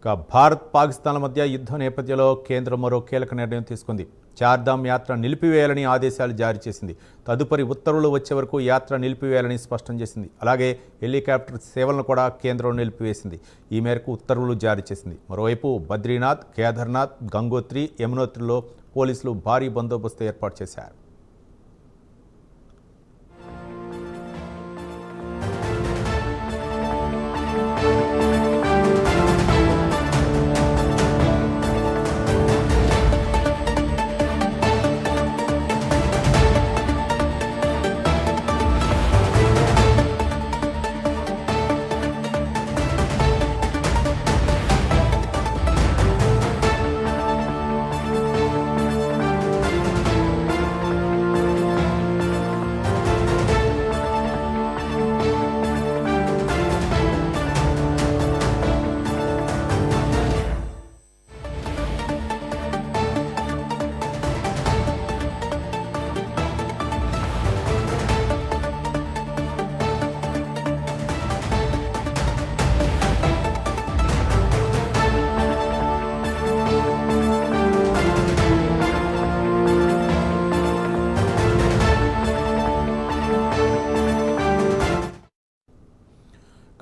ఇక భారత్ పాకిస్తాన్ల మధ్య యుద్ధ నేపథ్యంలో కేంద్రం మరో కీలక నిర్ణయం తీసుకుంది. చార్ధామ్ యాత్ర నిలిపివేయాలని ఆదేశాలు జారీ చేసింది. తదుపరి ఉత్తర్వులు వచ్చే వరకు యాత్ర నిలిపివేయాలని స్పష్టం చేసింది. అలాగే హెలికాప్టర్ సేవలను కూడా కేంద్రం నిలిపివేసింది. ఈ మేరకు ఉత్తర్వులు జారీ చేసింది. మరోవైపు బద్రీనాథ్ కేదార్నాథ్ గంగోత్రి యమునోత్రిలో పోలీసులు భారీ బందోబస్తు ఏర్పాటు చేశారు.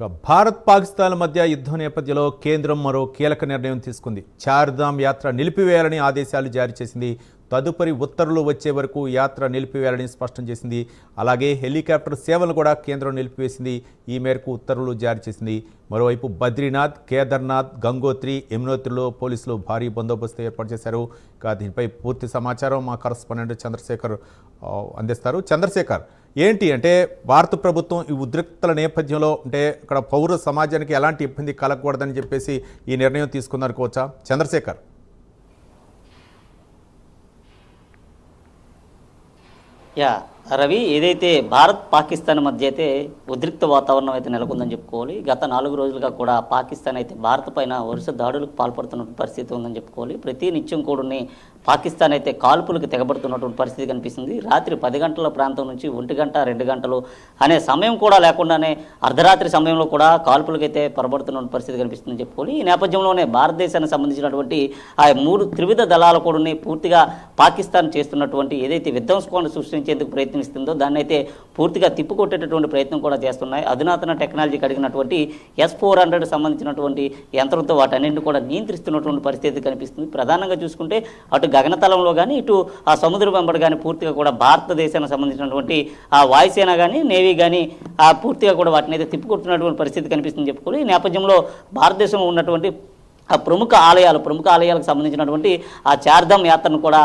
భారత్ పాకిస్తాన్ మధ్య యుద్ధం నేపథ్యంలో కేంద్రం మరో కీలక నిర్ణయం తీసుకుంది. చార్ధామ్ యాత్ర నిలిపివేయాలని ఆదేశాలు జారీ చేసింది. తదుపరి ఉత్తర్వులు వచ్చే వరకు యాత్ర నిలిపివేయాలని స్పష్టం చేసింది. అలాగే హెలికాప్టర్ సేవలను కూడా కేంద్రం నిలిపివేసింది. ఈ మేరకు ఉత్తర్వులు జారీ చేసింది. మరోవైపు బద్రీనాథ్ కేదార్నాథ్ గంగోత్రి యమునోత్రిలో పోలీసులు భారీ బందోబస్తు ఏర్పాటు చేశారు. ఇక దీనిపై పూర్తి సమాచారం మా కరస్పాండెంట్ చంద్రశేఖర్ అందిస్తారు. చంద్రశేఖర్ ఏంటి అంటే భారత ప్రభుత్వం ఈ ఉద్రిక్తల నేపథ్యంలో అంటే ఇక్కడ పౌర సమాజానికి ఎలాంటి ఇబ్బంది కలగకూడదని చెప్పేసి ఈ నిర్ణయం తీసుకుందనుకోవచ్చా చంద్రశేఖర్. యా రవి ఏదైతే భారత్ పాకిస్తాన్ మధ్య అయితే ఉద్రిక్త వాతావరణం అయితే నెలకొందని చెప్పుకోవాలి గత నాలుగు రోజులుగా కూడా పాకిస్తాన్ అయితే భారత్ పైన వరుస దాడులకు పాల్పడుతున్న పరిస్థితి ఉందని చెప్పుకోవాలి. ప్రతి నిత్యం కూడా పాకిస్తాన్ అయితే కాల్పులకు తెగబడుతున్నటువంటి పరిస్థితి కనిపిస్తుంది. రాత్రి పది గంటల ప్రాంతం నుంచి ఒంటి గంట రెండు గంటలు అనే సమయం కూడా లేకుండానే అర్ధరాత్రి సమయంలో కూడా కాల్పులకు అయితే పొరబడుతున్న పరిస్థితి కనిపిస్తుందని చెప్పుకోవాలి. ఈ నేపథ్యంలోనే భారతదేశానికి సంబంధించినటువంటి ఆ మూడు త్రివిధ దళాల కూడా పూర్తిగా పాకిస్తాన్ చేస్తున్నటువంటి ఏదైతే విధ్వంసకాన్ని సృష్టించేందుకు ప్రయత్నిస్తుందో దాన్ని అయితే పూర్తిగా తిప్పుకొట్టేటటువంటి ప్రయత్నం కూడా చేస్తున్నాయి. అధునాతన టెక్నాలజీ కలిగినటువంటి ఎస్ ఫోర్ హండ్రెడ్ సంబంధించినటువంటి యంత్రంతో వాటన్నింటిని కూడా నియంత్రిస్తున్నటువంటి పరిస్థితి కనిపిస్తుంది. ప్రధానంగా చూసుకుంటే అటు గగనతలంలో కానీ ఇటు ఆ సముద్ర వెంబడి కానీ పూర్తిగా కూడా భారతదేశానికి సంబంధించినటువంటి ఆ వాయుసేన కానీ నేవీ కానీ ఆ పూర్తిగా కూడా వాటిని అయితే తిప్పుకొట్టినటువంటి పరిస్థితి కనిపిస్తుంది చెప్పుకోవాలి. ఈ నేపథ్యంలో భారతదేశంలో ఉన్నటువంటి ఆ ప్రముఖ ఆలయాలు ప్రముఖ ఆలయాలకు సంబంధించినటువంటి ఆ చార్ధం యాత్రను కూడా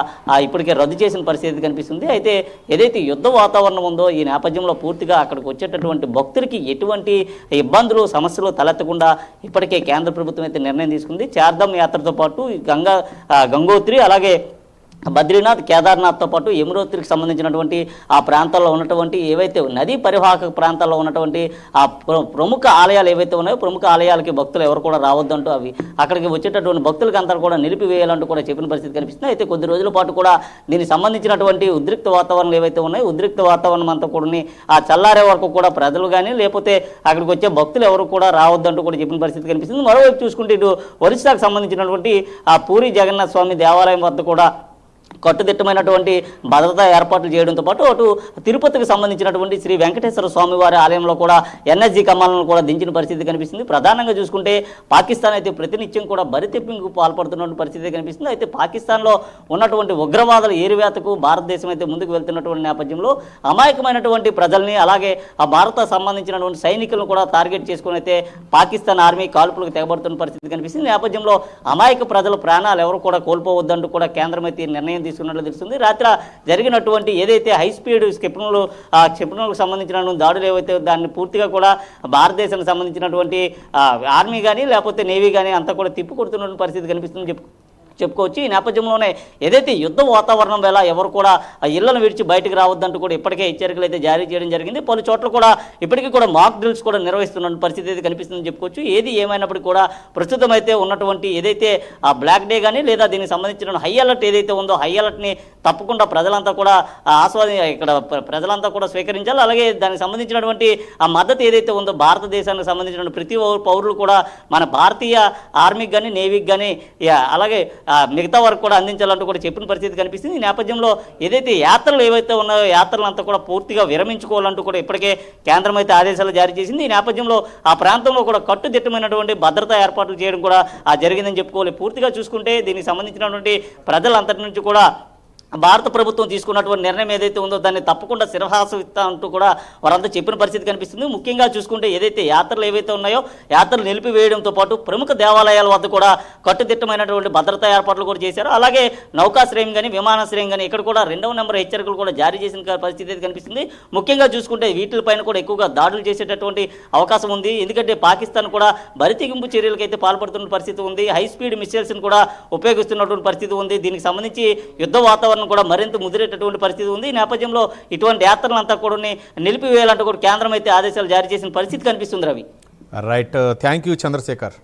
ఇప్పటికే రద్దు చేసిన పరిస్థితి కనిపిస్తుంది. అయితే ఏదైతే యుద్ధ వాతావరణం ఉందో ఈ నేపథ్యంలో పూర్తిగా అక్కడికి వచ్చేటటువంటి భక్తులకి ఎటువంటి ఇబ్బందులు సమస్యలు తలెత్తకుండా ఇప్పటికే కేంద్ర ప్రభుత్వం అయితే నిర్ణయం తీసుకుంది. చార్ధం యాత్రతో పాటు గంగా గంగోత్రి అలాగే బద్రీనాథ్ కేదార్నాథ్తో పాటు యమునోత్రికి సంబంధించినటువంటి ఆ ప్రాంతాల్లో ఉన్నటువంటి ఏవైతే నదీ పరివాహక ప్రాంతాల్లో ఉన్నటువంటి ఆ ప్ర- ప్రముఖ ఆలయాలు ఏవైతే ఉన్నాయో ప్రముఖ ఆలయాలకి భక్తులు ఎవరు కూడా రావద్దంటూ అవి అక్కడికి వచ్చేటటువంటి భక్తులకి అంతా కూడా నిలిపివేయాలంటూ కూడా చెప్పిన పరిస్థితి కనిపిస్తుంది. అయితే కొద్ది రోజుల పాటు కూడా దీనికి సంబంధించినటువంటి ఉద్రిక్త వాతావరణం ఏవైతే ఉన్నాయో ఉద్రిక్త వాతావరణం అంతా కూడా ఆ చల్లారే వరకు కూడా ప్రజలు కానీ లేకపోతే అక్కడికి వచ్చే భక్తులు ఎవరు కూడా రావద్దంటూ కూడా చెప్పిన పరిస్థితి కనిపిస్తుంది. మరోవైపు చూసుకుంటే ఇటు ఒరిస్సాకు సంబంధించినటువంటి ఆ పూరి జగన్నాథ స్వామి దేవాలయం వద్ద కూడా కట్టుదిట్టమైనటువంటి భద్రతా ఏర్పాట్లు చేయడంతో పాటు అటు తిరుపతికి సంబంధించినటువంటి శ్రీ వెంకటేశ్వర స్వామి వారి ఆలయంలో కూడా ఎన్ఎస్జీ కమాలను కూడా దించిన పరిస్థితి కనిపిస్తుంది. ప్రధానంగా చూసుకుంటే పాకిస్తాన్ అయితే ప్రతినిత్యం కూడా బరితెప్పింకు పాల్పడుతున్నటువంటి పరిస్థితి కనిపిస్తుంది. అయితే పాకిస్తాన్లో ఉన్నటువంటి ఉగ్రవాదుల ఏరివేతకు భారతదేశం అయితే ముందుకు వెళ్తున్నటువంటి నేపథ్యంలో అమాయకమైనటువంటి ప్రజల్ని అలాగే ఆ భారత సంబంధించినటువంటి సైనికులను కూడా టార్గెట్ చేసుకుని అయితే పాకిస్తాన్ ఆర్మీ కాల్పులకు తెగబడుతున్న పరిస్థితి కనిపిస్తుంది. నేపథ్యంలో అమాయక ప్రజల ప్రాణాలు ఎవరు కూడా కోల్పోవద్దంటూ కూడా కేంద్రం అయితే నిర్ణయం నిర్ణయం తీసుకున్నట్లు తెలుస్తుంది. రాత్రి జరిగినటువంటి ఏదైతే హై స్పీడ్ క్షిపణులు క్షిపణులకు సంబంధించినటువంటి దాడులు ఏవైతే దాన్ని పూర్తిగా కూడా భారతదేశానికి సంబంధించినటువంటి ఆర్మీ కానీ లేకపోతే నేవీ కానీ అంతా కూడా తిప్పికొడుతున్న పరిస్థితి కనిపిస్తుంది చెప్పు చెప్పుకోవచ్చు. ఈ నేపథ్యంలోనే ఏదైతే యుద్ధ వాతావరణం వేళ ఎవరు కూడా ఆ ఇళ్ళను విడిచి బయటకు రావద్దంటూ కూడా ఇప్పటికే హెచ్చరికలు అయితే జారీ చేయడం జరిగింది. పలు చోట్ల కూడా ఇప్పటికీ కూడా మాక్ డ్రిల్స్ కూడా నిర్వహిస్తున్న పరిస్థితి అయితే కనిపిస్తుందని చెప్పుకోవచ్చు. ఏది ఏమైనప్పటికీ కూడా ప్రస్తుతం అయితే ఉన్నటువంటి ఏదైతే ఆ బ్లాక్ డే కానీ లేదా దీనికి సంబంధించిన హై అలర్ట్ ఏదైతే ఉందో హై అలర్ట్ని తప్పకుండా ప్రజలంతా కూడా ఆస్వాది ఇక్కడ ప్ర- ప్రజలంతా కూడా స్వీకరించాలి. అలాగే దానికి సంబంధించినటువంటి ఆ మద్దతు ఏదైతే ఉందో భారతదేశానికి సంబంధించిన ప్రతి పౌరులు కూడా మన భారతీయ ఆర్మీకి కానీ నేవీకి కానీ అలాగే మిగతా వరకు కూడా అందించాలంటూ కూడా చెప్పిన పరిస్థితి కనిపిస్తుంది. ఈ నేపథ్యంలో ఏదైతే యాత్రలు ఏవైతే ఉన్నాయో యాత్రలు అంతా కూడా పూర్తిగా విరమించుకోవాలంటూ కూడా ఇప్పటికే కేంద్రం అయితే ఆదేశాలు జారీ చేసింది. ఈ నేపథ్యంలో ఆ ప్రాంతంలో కూడా కట్టుదిట్టమైనటువంటి భద్రతా ఏర్పాట్లు చేయడం కూడా జరిగిందని చెప్పుకోవాలి. పూర్తిగా చూసుకుంటే దీనికి సంబంధించినటువంటి ప్రజలంతటి నుంచి కూడా భారత ప్రభుత్వం తీసుకున్నటువంటి నిర్ణయం ఏదైతే ఉందో దాన్ని తప్పకుండా శిరహాసం ఇస్తా అంటూ కూడా వారంతా చెప్పిన పరిస్థితి కనిపిస్తుంది. ముఖ్యంగా చూసుకుంటే ఏదైతే యాత్రలు ఏవైతే ఉన్నాయో యాత్రలు నిలిపివేయడంతో పాటు ప్రముఖ దేవాలయాల వద్ద కూడా కట్టుదిట్టమైనటువంటి భద్రతా ఏర్పాట్లు కూడా చేశారు. అలాగే నౌకాశ్రయం కానీ విమానాశ్రయం కానీ ఇక్కడ కూడా రెండవ నెంబర్ హెచ్చరికలు కూడా జారీ చేసిన పరిస్థితి అయితే కనిపిస్తుంది. ముఖ్యంగా చూసుకుంటే వీటిపైన కూడా ఎక్కువగా దాడులు చేసేటటువంటి అవకాశం ఉంది. ఎందుకంటే పాకిస్తాన్ కూడా బరితెగింపు చర్యలకైతే పాల్పడుతున్న పరిస్థితి ఉంది. హై స్పీడ్ మిసైల్స్ని కూడా ఉపయోగిస్తున్నటువంటి పరిస్థితి ఉంది. దీనికి సంబంధించి యుద్ధ వాతావరణం కూడా మరింత ముదిరేటటువంటి పరిస్థితి ఉంది. ఈ నేపథ్యంలో ఇటువంటి యాత్రలంతా కూడా నిలిపివేయాలంటూ కూడా కేంద్రం అయితే ఆదేశాలు జారీ చేసిన పరిస్థితి కనిపిస్తుంది Ravi. Right thank you Chandrashekar